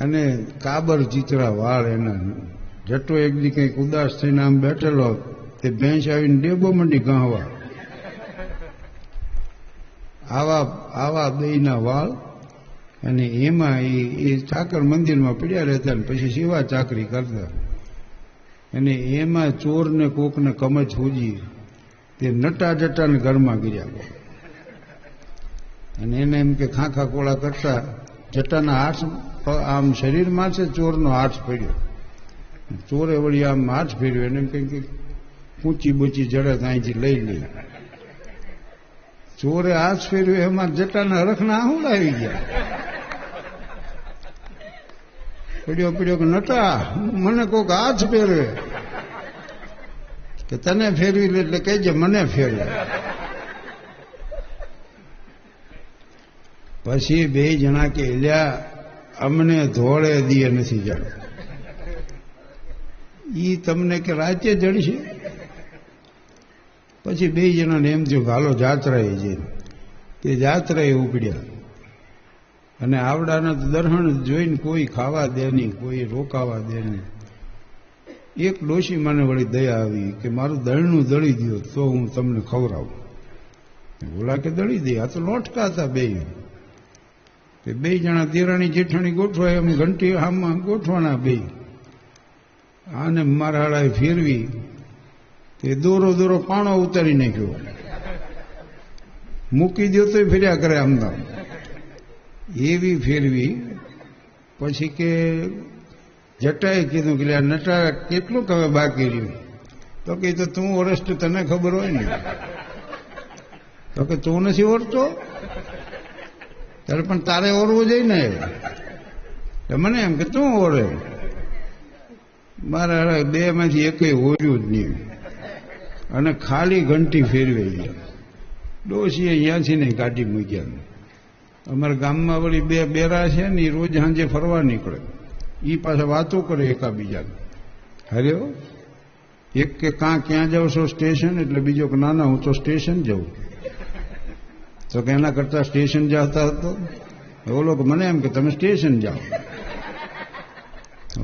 અને કાબર ચીતરા વાળ એના. જટો એક દી કંઈક ઉદાસ થઈને આમ બેઠેલો, તે ભેંસ આવીને ડેબો મંડી ગાવા આવા આવા દહીંના વાળ, અને એમાં એ એ ઠાકર મંદિરમાં પડ્યા રહેતા ને પછી સેવા ચાકરી કરતા. અને એમાં ચોરને કોકને કમજ હોજી, તે નટા જટાને ઘરમાં ગીર્યા અને એને એમ કે ખાખા કોળા કરતા, જટાના હાથ આમ શરીરમાં છે ચોરનો હાથ પડ્યો ચોરે વળી આમ હાથ ફેર્યો, એને એમ કંઈક ઊંચી બૂચી જડત અહીંથી લઈ લઈ ચોરે હાથ ફેર્યો, એમાં જટાના હરખના આહુડ આવી ગયા. પડ્યો પડ્યો કે, નટા, મને કોક હાથ ફેરવે. કે, તને ફેરવી લે એટલે કહેજે, મને ફેરવે. પછી બે જણા કે એલ્યા અમને ધોળે દીએ નથી જાણ. ઈ તમને કે રાતે જડશે? પછી બે જણાને એમ થયું હાલો જાત્રાએ જઈને તે જાત્રાએ ઉપડ્યા. અને આવડાના દરહણ જોઈને કોઈ ખાવા દે નહીં, કોઈ રોકાવા દે નહીં. એક ડોશી મને વળી દયા આવી કે મારું દળનું દળી દો તો હું તમને ખવડાવું. ઓલા કે દળી દે, આ તો લોટકા હતા બે તે બે જણા દેરાણી જેઠાણી ગોઠવાય એમ ઘંટી આમાં ગોઠવાના બે. આને મારાળાએ ફેરવી, તે દોરો દોરો પાણો ઉતારી નાખ્યો. મૂકી દો તો ફેર્યા કરે આમદામ એવી ફેરવી, પછી કે જટાએ કીધું કે આ નટા કેટલું હવે બાકી રહ્યું? તો કે તો તું તો તને ખબર હોય ને. તો કે તું નથી ઓળખતો ત્યારે પણ તારે ઓરવું જોઈએ ને. મને એમ કે તું ઓરે. મારા બે માંથી એકેય ઓર્યું જ નહીં. અને ખાલી ઘંટી ફેરવી ગયા ડોશીએ અહીંયાથી નહીં કાઢી મૂક્યા અમારા ગામમાં વળી બે બેરા છે ને એ રોજ સાંજે ફરવા નીકળે. એ પાછા વાતો કરે એકાબીજાને. હરે એક કે કાં ક્યાં જાવ છો સ્ટેશન, એટલે બીજો કે, ના ના, હું તો સ્ટેશન જાઉં. તો કે એના કરતા સ્ટેશન જતા હતો ઓલો મને એમ કે તમે સ્ટેશન જાઓ.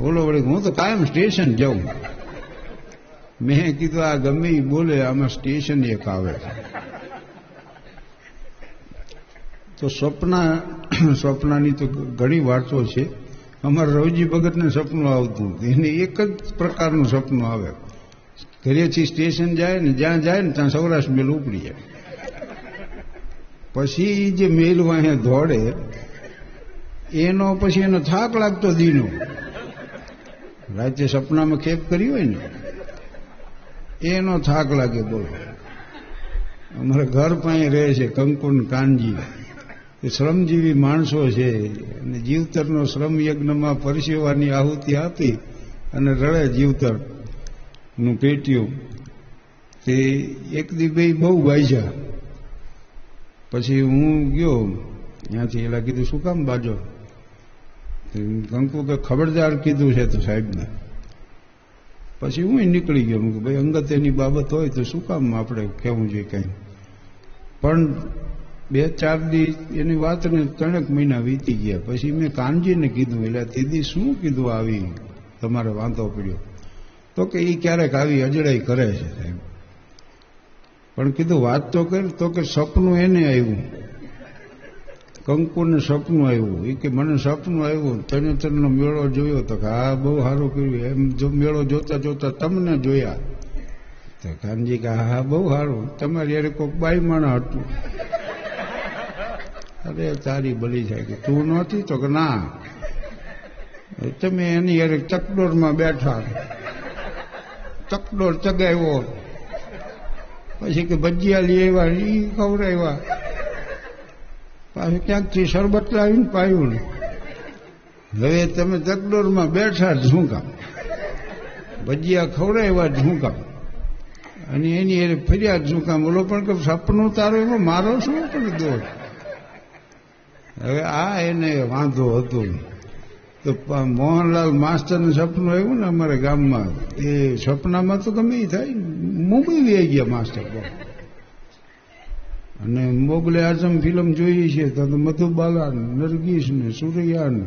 ઓલો વળી હું તો કાયમ સ્ટેશન જાઉં. મેં કીધું, આ ગમે બોલે, આમાં સ્ટેશન એક આવે. તો સ્વપ્ના, સ્વપ્નાની તો ઘણી વાતો છે. અમારા રવજી ભગતને સપનું આવતું એને એક જ પ્રકારનું સપનું આવે. ઘરેથી સ્ટેશન જાય ને જ્યાં જાય ને ત્યાં સૌરાષ્ટ્ર મેલ ઉપડી જાય. પછી જે મેલ વાહે દોડે, એનો પછી એનો થાક લાગતો દીનો. રાતે સપનામાં કેપ કરી હોય ને, એનો થાક લાગે બોલો. અમારા ઘર પાસે રહે છે કંકુન કાનજી. એ શ્રમજીવી માણસો છે. અને જીવતરનો શ્રમ યજ્ઞમાં પરસેવાની આહુતિ આપી અને રડે જીવતરનું પેટ્યું. તે એક દી બે બહુ બાજ્યા પછી હું ગયો. ત્યાંથી એલા કીધું, શું કામ બાજો? કંકુ કે ખબરદાર કીધું છે તો સાહેબને. પછી હું નીકળી ગયો. કે ભાઈ, અંગત એની બાબત હોય તો શું કામ આપણે કહેવું જોઈએ કંઈ? પણ બે ચાર દી એની વાતને ત્રણેક મહિના વીતી ગયા. પછી મેં કાનજીને કીધું એટલે દીદી, શું કીધું આવી? તમારે વાંધો પડ્યો. તો કે એ ક્યારેક આવી અજડાઈ કરે છે સાહેબ. પણ કીધું, વાત તો કરી, તો કે સપનું એને આવ્યું. કંકુને સપનું આવ્યું. એ કે, મને સપનું આવ્યું, તને તનનો મેળો જોયો. તો કે, હા, બહુ સારું કર્યું. એમ જો, મેળો જોતા જોતા તમને જોયા. તો કાનજી કે, હા બહુ સારું. તમારી યારે કોઈક બાઈ માણા હતું. અરે, તારી બળી જાય કે તું નહોતી? તો કે, ના. તમે એની યારે ચકડોરમાં બેઠા. ચકડોર ચગાવ્યો. પછી કે ભજીયા લઈ આવ્યા એ ખવડાવ્યા. પાછું ક્યાંકથી શરબત લાવીને પાયું હવે તમે તકડોરમાં બેઠા જ શું કામ? ભજીયા ખવડાવ્યા જ શું કામ? અને એની એ ફરિયાદ શું કામ? બોલો પણ કે સપનું તારો એવો, મારો શું? પણ દોષ હવે આ એને વાંધો હતો તો મોહનલાલ માસ્ટરનું સપનું આવ્યું ને અમારા ગામમાં. એ સપનામાં તો ગમે થાય. મુંબઈ લઈ ગયા માસ્ટર અને મોગલે આઝમ ફિલ્મ જોઈએ છે, તો મધુબાલા નરગીસ ને, સુરૈયા ને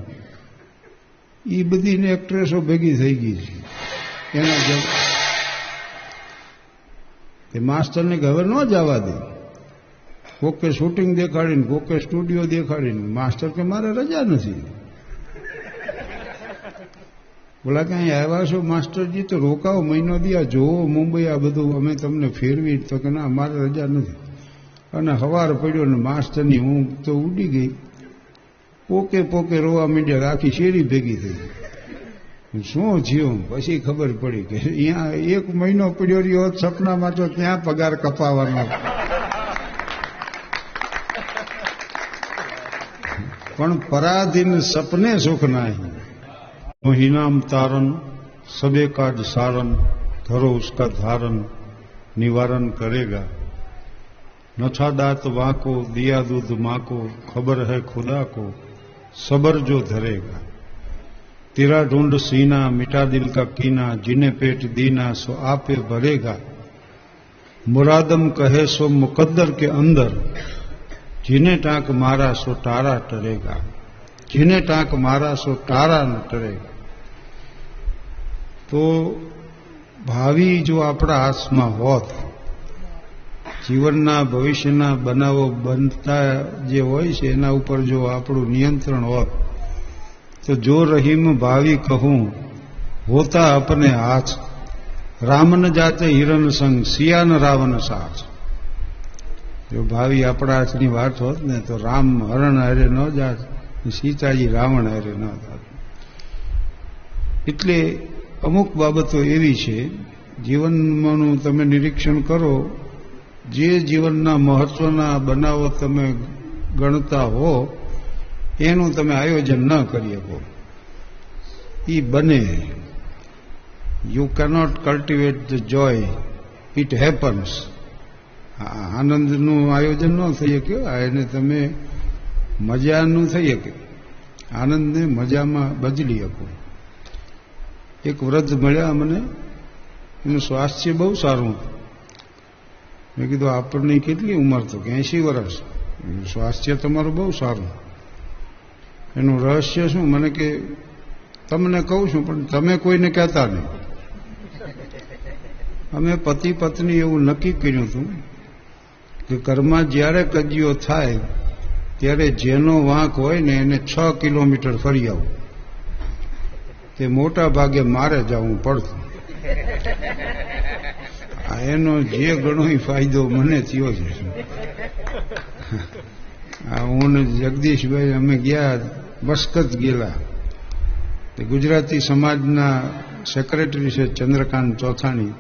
એ બધીને એક્ટ્રેસો ભેગી થઈ ગઈ છે. એના એ માસ્ટરને હવે ન જવા દે. કોકે શૂટિંગ દેખાડીને, કોકે સ્ટુડિયો દેખાડીને, માસ્ટર કે મારે રજા નથી. બોલા કે આવ્યા છો, માસ્ટરજી? તો રોકાવો મહિનો દિયા જોવો મુંબઈ આ બધું અમે તમને ફેરવી. તો કે, ના, મારે રજા નથી. અને હવાર પડ્યો ને માસ્ટરની ઊંઘ તો ઉડી ગઈ. પોકે પોકે રોવા માંડ્યા, આખી શેરી ભેગી થઈ શું જીવું? પછી ખબર પડી કે અહીંયા એક મહિનો પડ્યો રહ્યો સપનામાં તો ત્યાં પગાર કપાવાનો પણ પરાધીન સપને સુખ નહીં मोहिनाम तारन सबे काज सारन, धरो उसका धारण निवारण करेगा। नछा दात वाको, दिया दूध माँ को खबर है खुदा को, सबर जो धरेगा। तेरा ढूंढ सीना, मिटा दिल का कीना, जिन्हें पेट दीना, सो आपे भरेगा। मुरादम कहे, सो मुकद्दर के अंदर, जिन्हें टाक मारा, सो तारा टरेगा। જેને ટાંક મારા સો તારા ન તરે તો ભાવિ જો આપણા હાથમાં હોત, જીવનના, ભવિષ્યના બનાવો બનતા જે હોય છે, એના ઉપર જો આપણું નિયંત્રણ હોત, તો જો રહીમ ભાવિ કહું, હોતા અપને હાથ, રામન જાતે હિરણ સંગ સિયાન રાવણ સાથ. જો ભાવિ આપણા હાથની વાત હોત ને, તો રામ હરણ હરે ન જાત. સીતાજી રાવણ હારે ન એટલે અમુક બાબતો એવી છે જીવનમાંનું તમે નિરીક્ષણ કરો, જે જીવનના મહત્વના બનાવો તમે ગણતા હો, એનું તમે આયોજન ન કરી શકો. એ બને. You cannot cultivate the joy it happens આનંદનું આયોજન ન થઈ શક્યું. એને તમે મજાનું થઈ શકે. આનંદને મજામાં બદલી શકો. એક વૃદ્ધ મળ્યા મને, એનું સ્વાસ્થ્ય બહુ સારું મેં કીધું, આપણને કેટલી ઉંમર તો? કે એંશી વર્ષ. સ્વાસ્થ્ય તમારું બહુ સારું. એનું રહસ્ય શું? મને કે, તમને કહું છું, પણ તમે કોઈને કહેતા નહીં. અમે પતિ પત્ની એવું નક્કી કર્યું હતું કે ઘરમાં જ્યારે કજીઓ થાય ત્યારે જેનો વાંક હોય ને એને છ કિલોમીટર ફરી આવું. તે મોટા ભાગે મારે જવું પડતું. એનો જે ઘણો ફાયદો મને થયો છે. હું જગદીશભાઈ અમે ગયા, બસ્કત ગયેલા. ગુજરાતી સમાજના સેક્રેટરી છે ચંદ્રકાંત ચોથાણી.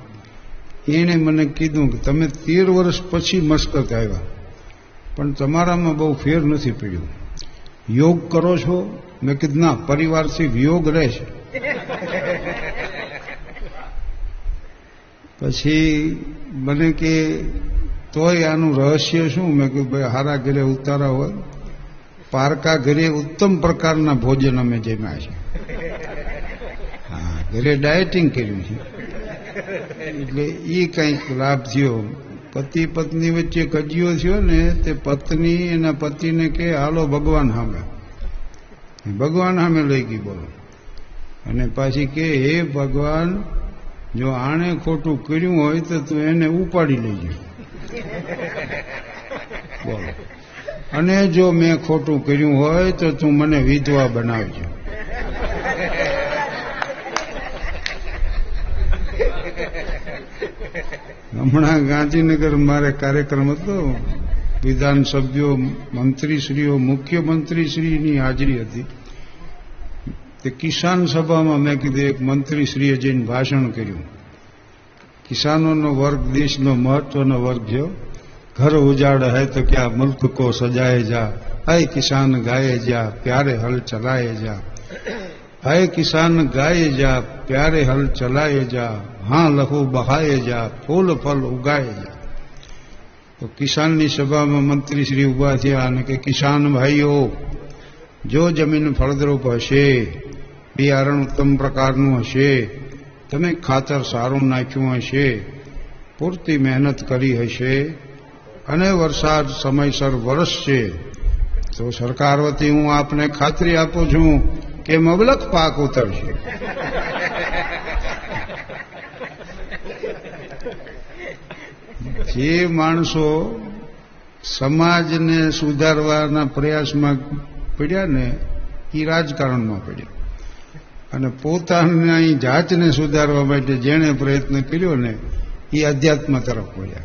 એણે મને કીધું કે તમે તેર વર્ષ પછી મસ્કત આવ્યા. પણ તમારામાં બહુ ફેર નથી પડ્યો. યોગ કરો છો? મેં કીધું, ના, પરિવારથી વિયોગ રહેશે. પછી મને કે, તોય આનું રહસ્ય શું? મેં કહ્યું ભાઈ, હારા ઘરે ઉતારા હોય. પારકા ઘરે ઉત્તમ પ્રકારના ભોજન અમે જમ્યા છે હા, ઘરે ડાયટિંગ કર્યું છે. એટલે એ કંઈક લાભ થયો. પતિ પત્ની વચ્ચે કજિયો થયો ને, તે પત્ની એના પતિને કે હાલો, ભગવાન સામે. ભગવાન સામે લઈ ગઈ, બોલો. અને પાછી કે હે ભગવાન, જો આણે ખોટું કર્યું હોય તો તું એને ઉપાડી લેજો. બોલો. અને જો મેં ખોટું કર્યું હોય તો તું મને વિધવા બનાવજો. હમણાં ગાંધીનગર મારે કાર્યક્રમ હતો. વિધાનસભ્યો, મંત્રીશ્રીઓ, મુખ્યમંત્રીશ્રીની હાજરી હતી. તે કિસાન સભામાં મેં કીધું, એક મંત્રીશ્રીએ જઈને ભાષણ કર્યું. કિસાનોનો વર્ગ દેશનો મહત્વનો વર્ગ છે. ઘર ઉજાડ હૈ તો ક્યાં મુલ્ક કો સજાય જા. હૈ કિસાન ગાયે જા, પ્યારે હલ ચલાએ જા. હૈ કિસાન, ગાય જા, પ્યારે હલ ચલાએ જા, હા લહુ બહાય જા, ફૂલ ફલ ઉગાય જા. તો કિસાનની સભામાં મંત્રી શ્રી ઊભા થયા અને કે, કિસાન ભાઈઓ, જો જમીન ફળદ્રુપ હશે બિયારણ ઉત્તમ પ્રકારનું હશે, તમે ખાતર સારું નાખ્યું હશે, પૂરતી મહેનત કરી હશે, અને વરસાદ સમયસર વરસશે, તો સરકાર વતી હું આપને ખાતરી આપું છું કે મબલક પાક ઉતરશે. જે માણસો સમાજને સુધારવાના પ્રયાસમાં પડ્યા ને એ રાજકારણમાં પડ્યા. અને પોતાની જાતને સુધારવા માટે જેણે પ્રયત્ન કર્યો ને એ અધ્યાત્મ તરફ પડ્યા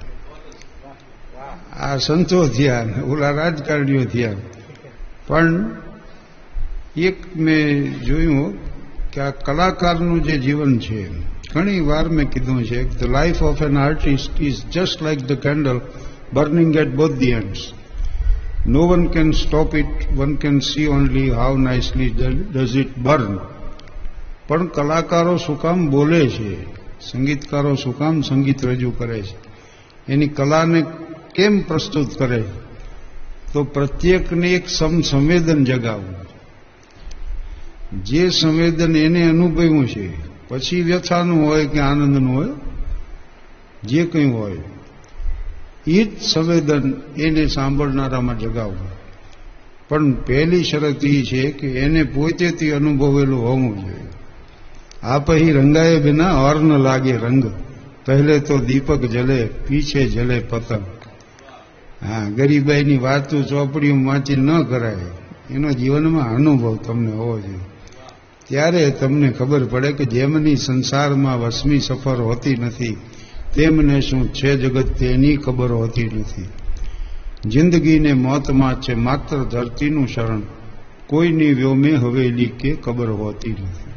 આ સંતો થયા ઓલા રાજકારણીઓ થયા. પણ એક મેં જોયું કે આ કલાકારનું જે જીવન છે, ઘણી વાર મેં કીધું છે the life of an artist is just like the candle burning at both the ends no one can stop it one can see only how nicely does it burn પણ કલાકારો શું કામ બોલે છે? સંગીતકારો શું કામ સંગીત રજૂ કરે છે? એની કલાને કેમ પ્રસ્તુત કરે? તો પ્રત્યેકને એક સમસંવેદન જગાવવું. જે સંવેદન એને અનુભવ્યું છે, પછી વ્યથાનું હોય કે આનંદનું હોય, જે કંઈ હોય, એ જ સંવેદન એને સાંભળનારામાં જગાવવું. પણ પહેલી શરત એ છે કે એને પોતેથી અનુભવેલું હોવું જોઈએ. આ પછી રંગાએ વિના અર્ન લાગે રંગ. પહેલે તો દીપક જલે, પીછે જલે પતંગ. હા, ગરીબાઈની વાતું ચોપડીઓ વાંચી ન કરાય. એનો જીવનમાં અનુભવ તમને હોવો જોઈએ. ત્યારે તમને ખબર પડે કે જેમની સંસારમાં વસમી સફર હોતી નથી, તેમને શું છે જગત તેની ખબર હોતી નથી. જિંદગીને મોતમાં છે માત્ર ધરતીનું શરણ, કોઈની વ્યોમે હવેલી કે ખબર હોતી નથી.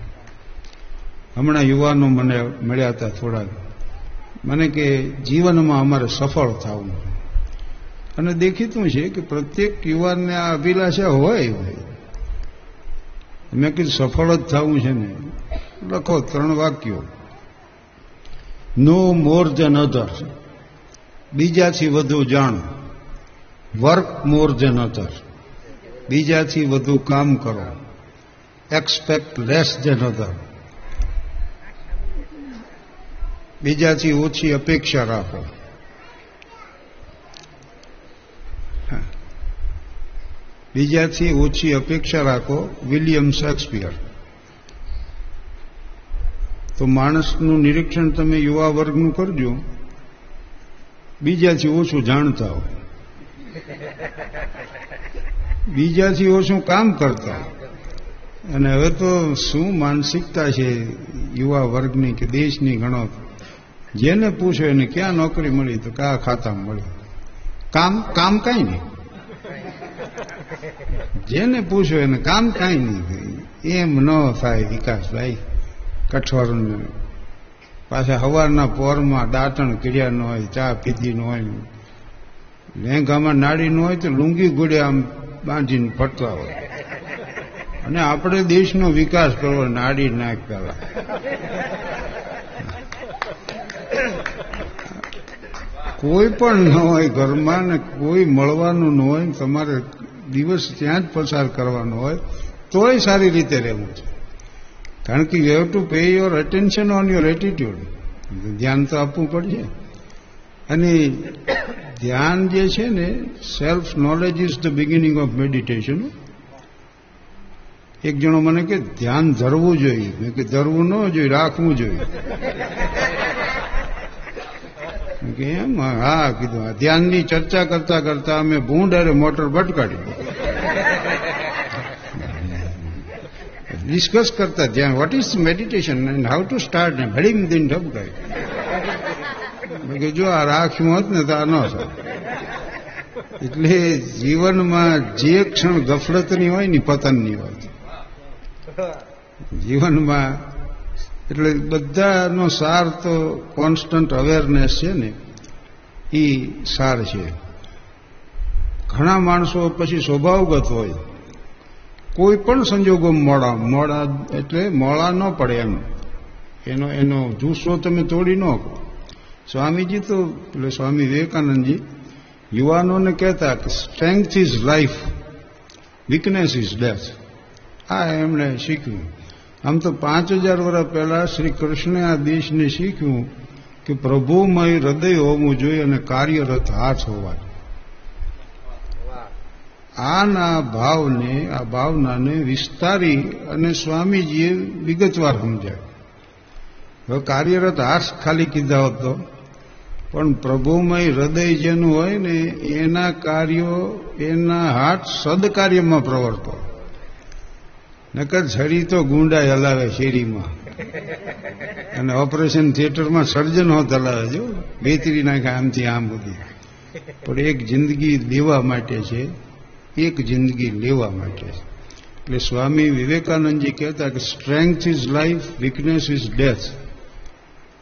હમણાં યુવાનો મને મળ્યા હતા થોડા મને કે, જીવનમાં અમારે સફળ થવું. અને દેખીતું છે કે પ્રત્યેક યુવાનને આ અભિલાષા હોય હોય. મેં કીધું, સફળ જ થવું છે ને. લખો ત્રણ વાક્યો. નો મોર ધેન અધર બીજાથી વધુ જાણ. વર્ક મોર ધેન અધર બીજાથી વધુ કામ કરો. એક્સપેક્ટ લેસ ધેન અધર બીજાથી ઓછી અપેક્ષા રાખો. બીજાથી ઓછી અપેક્ષા રાખો વિલિયમ શેક્સપિયર. તો માણસનું નિરીક્ષણ તમે યુવા વર્ગનું કરજો. બીજાથી ઓછું જાણતા હો બીજાથી ઓછું કામ કરતા અને હવે તો શું માનસિકતા છે યુવા વર્ગની કે દેશની ગણો? જેને પૂછો એને ક્યાં નોકરી મળી તો કયા ખાતામાં મળી. કામ કામ કાંઈ નહીં. જેને પૂછો એને કામ કાંઈ નહીં એમ ન થાય વિકાસભાઈ. કઠોરને પાછા હવારના પોરમાં દાંતણ કર્યા ન હોય, ચા પીધી ન હોય. લેંઘામાં નાડી ન હોય તો લુંગી ગુડે આમ બાંધીને ફરતા હોય. અને આપણે દેશનો વિકાસ કરવો, નાડી નાખ પેલા કોઈ પણ ન હોય ઘરમાં ને કોઈ મળવાનું ન હોય તમારે દિવસ ત્યાં જ પસાર કરવાનો હોય, તોય સારી રીતે રહેવું છે. કારણ કે you have to pay your attention on your attitude ધ્યાન તો આપવું પડશે. અને ધ્યાન જે છે ને self knowledge is the beginning of meditation એક જણો મને કે ધ્યાન ધરવું જોઈએ. મેં કે ધરવું ન જોઈએ, રાખવું જોઈએ. એમ? હા, કીધું ધ્યાનની ચર્ચા કરતા કરતા અમે ભૂંડ અરે મોટર ભટકાડી ડિસ્કસ કરતા ધ્યાન what is meditation and how to start ને ભડીમ દિન ઢબકાય કે જો આ રાખ્યું હોત ને તો આ ન એટલે જીવનમાં જે ક્ષણ ગફલતની હોય ને પતનની હોય. જીવનમાં એટલે બધાનો સાર તો કોન્સ્ટન્ટ અવેરનેસ છે ને, એ સાર છે. ઘણા માણસો પછી સ્વભાવગત હોય. કોઈ પણ સંજોગો મોડા મોડા એટલે મોડા ન પડે એમ. એનો એનો જુસ્સો તમે તોડી ન સ્વામીજી તો, એટલે સ્વામી વિવેકાનંદજી, યુવાનોને કહેતા કે strength is life weakness is death આ એમણે શીખ્યું. આમ તો પાંચ હજાર વર્ષ પહેલા શ્રી કૃષ્ણે આ દેશને શીખ્યું કે પ્રભુમય હૃદય હોવું જોઈએ અને કાર્યરત હાથ હોવા આના ભાવને, આ ભાવનાને વિસ્તારી અને સ્વામીજીએ વિગતવાર સમજાય હવે કાર્યરત હાથ ખાલી કીધા હતો પણ પ્રભુમય હૃદય જેનું હોય ને, એના કાર્યો, એના હાથ સદકાર્યમાં પ્રવર્તો. નકર છરી તો ગુંડા હલાવે શેરીમાં. અને ઓપરેશન થિયેટરમાં સર્જનો હલાવે, જો. વેતરી નાખે આમથી આમ બધી પણ એક જિંદગી દેવા માટે છે, એક જિંદગી લેવા માટે છે. એટલે સ્વામી વિવેકાનંદજી કહેતા કે strength is life weakness is death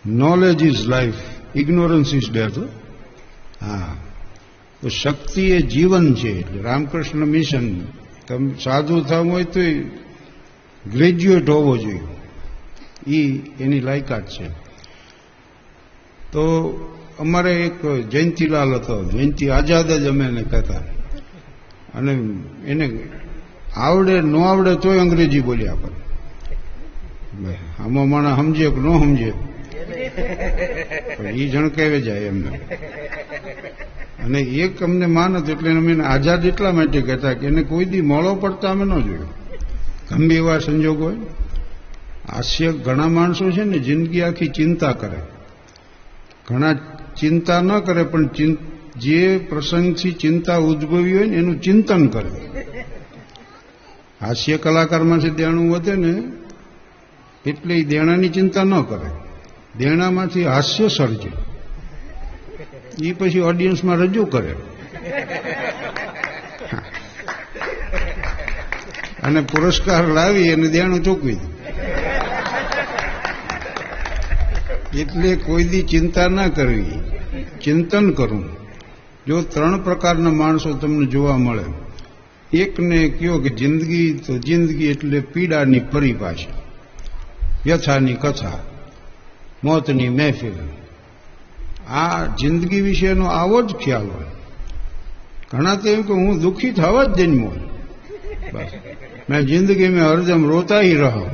knowledge is life ignorance is death હા. તો શક્તિ એ જીવન છે રામકૃષ્ણ મિશન તમે સાધુ થવું હોય તો ગ્રેજ્યુએટ હોવો જોઈએ. એ એની લાયકાત છે. તો અમારે એક જયંતિલાલ હતો. જયંતિ આઝાદ જ અમે એને કહેતા. અને એને આવડે ન આવડે તોય અંગ્રેજી બોલી આપણે આમાં માણસ સમજે કે ન સમજે? એ જણ કહેવે જાય એમને. અને એક અમને માનત એટલે અમે આઝાદ એટલા માટે કહેતા કે એને કોઈ દી મોળો પડતા અમે ન જોયો. ગમે એવા સંજોગ હોય? હાસ્ય ઘણા માણસો છે ને જિંદગી આખી ચિંતા કરે. ઘણા ચિંતા ન કરે, પણ જે પ્રસંગથી ચિંતા ઉદ્ભવી હોય ને એનું ચિંતન કરે. હાસ્ય કલાકારમાંથી દેણું વધે ને એટલે દેણાની ચિંતા ન કરે. દેણામાંથી હાસ્ય સર્જે. એ પછી ઓડિયન્સમાં રજૂ કરે. અને પુરસ્કાર લાવી અને દેણું ચૂકવી એટલે કોઈ દી ચિંતા ના કરવી. ચિંતન કરવું જો ત્રણ પ્રકારના માણસો તમને જોવા મળે, એકને કયો કે જિંદગી, તો જિંદગી એટલે પીડાની પરિભાષા વ્યથાની કથા, મોતની મહેફિલ. આ જિંદગી વિશેનો આવો જ ખ્યાલ હોય. ઘણા તો કે હું દુઃખી થવા જ જન્મો બસ. મેં જિંદગી મેં હરદમ રોતા ही રહો.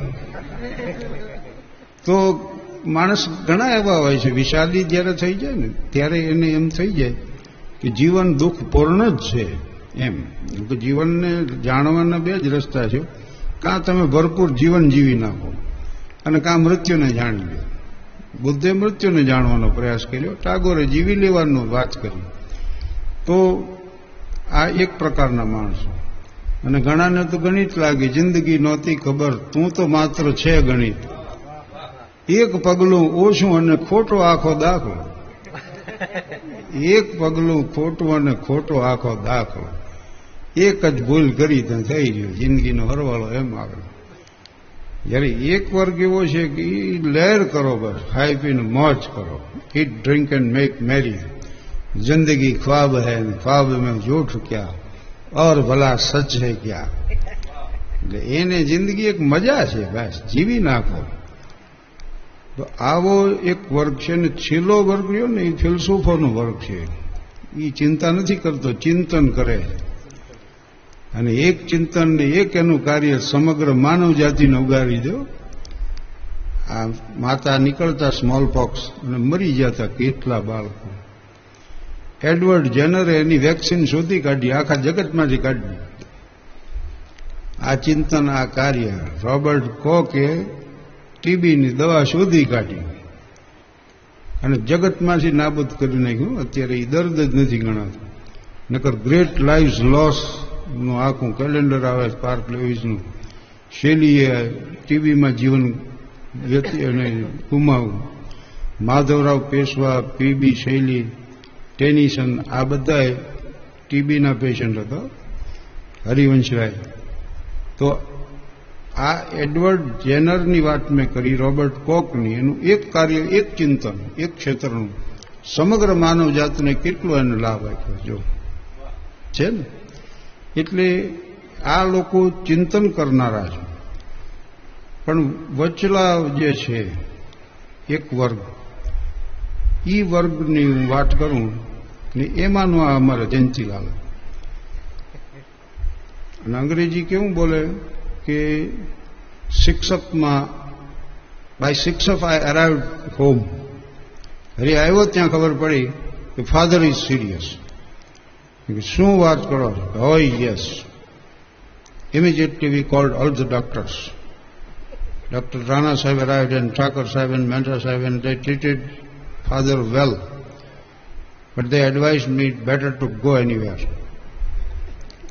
તો માણસ ઘણા એવા હોય છે, વિષાદી જ્યારે થઈ જાય ને, ત્યારે એને એમ થઈ જાય કે જીવન દુઃખ પૂર્ણ જ છે એમ. જીવનને જાણવાના બે જ રસ્તા છે. કાં તમે ભરપૂર જીવન જીવી નાખો અને કાં મૃત્યુને જાણી લો. બુદ્ધે મૃત્યુને જાણવાનો પ્રયાસ કર્યો. ટાગોરે જીવી લેવાનું વાત કરી. તો આ એક પ્રકારના માણસો. અને ઘણાને તો ગણિત લાગી, જિંદગી નહોતી ખબર. તું તો માત્ર છે ગણિત. એક પગલું ઓછું અને ખોટો આખો દાખલો. એક પગલું ખોટું અને ખોટો આખો દાખલો. એક જ ભૂલ કરી તો થઈ ગયો. જિંદગીનો હરવાળો એમ આવ્યો જ્યારે એક વર્ગ એવો છે કે એ લહેર કરો બસ, ખાઈ પીને મોજ કરો. Eat drink and make merry જિંદગી ખ્વાબ હૈ ખ્વાબ મેં જૂઠ ક્યાં? और ભલા સચ છે ક્યાં એટલે એને જિંદગી એક મજા છે, બસ, જીવી નાખો. તો આવો એક વર્ગ છે ને છેલ્લો વર્ગ રહ્યો ને એ ફિલસૂફોનો વર્ગ છે. એ ચિંતા નથી કરતો, ચિંતન કરે. અને એક ચિંતન ને એક એનું કાર્ય સમગ્ર માનવ જાતિને ઉગાડી દો. આ માતા નીકળતા સ્મોલ પોક્સ અને મરી જતા કેટલા બાળકો. એડવર્ડ જેનરે એની વેક્સિન શોધી કાઢી, આખા જગતમાંથી કાઢી. આ ચિંતન આ કાર્ય રોબર્ટ કોકે ટીબીની દવા શોધી કાઢી. અને જગતમાંથી નાબૂદ કરી નાખ્યું. અત્યારે એ દર્દ જ નથી ગણાતું. નકર ગ્રેટ લાઈવ્સ લોસનું આખું કેલેન્ડર આવે પાર્ક લેવિસનું. શૈલીએ ટીબીમાં જીવન અને ગુમાવું માધવરાવ પેશવા પીબી શૈલી ટેનિસન આ બધા ટીબીના પેશન્ટ હતા હરિવંશરાય તો આ એડવર્ડ જેનરની વાત મેં કરી, રોબર્ટ કોકની, એનું એક કાર્ય, એક ચિંતન, એક ક્ષેત્રનું. સમગ્ર માનવ જાતને કેટલો એનો લાભ આપ્યો, જો. છે ને? એટલે આ લોકો ચિંતન કરનારા છે. પણ વચલા જે છે, એક વર્ગ. ઈ વર્ગની હું વાત કરું ને એમાંનો આ અમારે જયંતિલાલ અને અંગ્રેજી કેવું બોલે કે શિક્ષકમાં બાય શિક્ષક આઈ અરાઇવ હોમ હરી આવ્યો ત્યાં ખબર પડી કે ફાધર ઇઝ સિરિયસ શું વાત કરો છો yes Immediately we called all the doctors. Dr. Rana Sahib arrived and Thakur Sahib and Mehta Sahib and they treated father well. But they advised me better to go anywhere.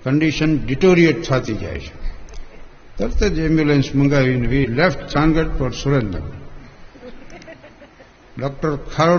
Condition deteriorate થતી જાય છે તરત જ ambulance મંગાવીને we left Changad for Surendra doctor Kharod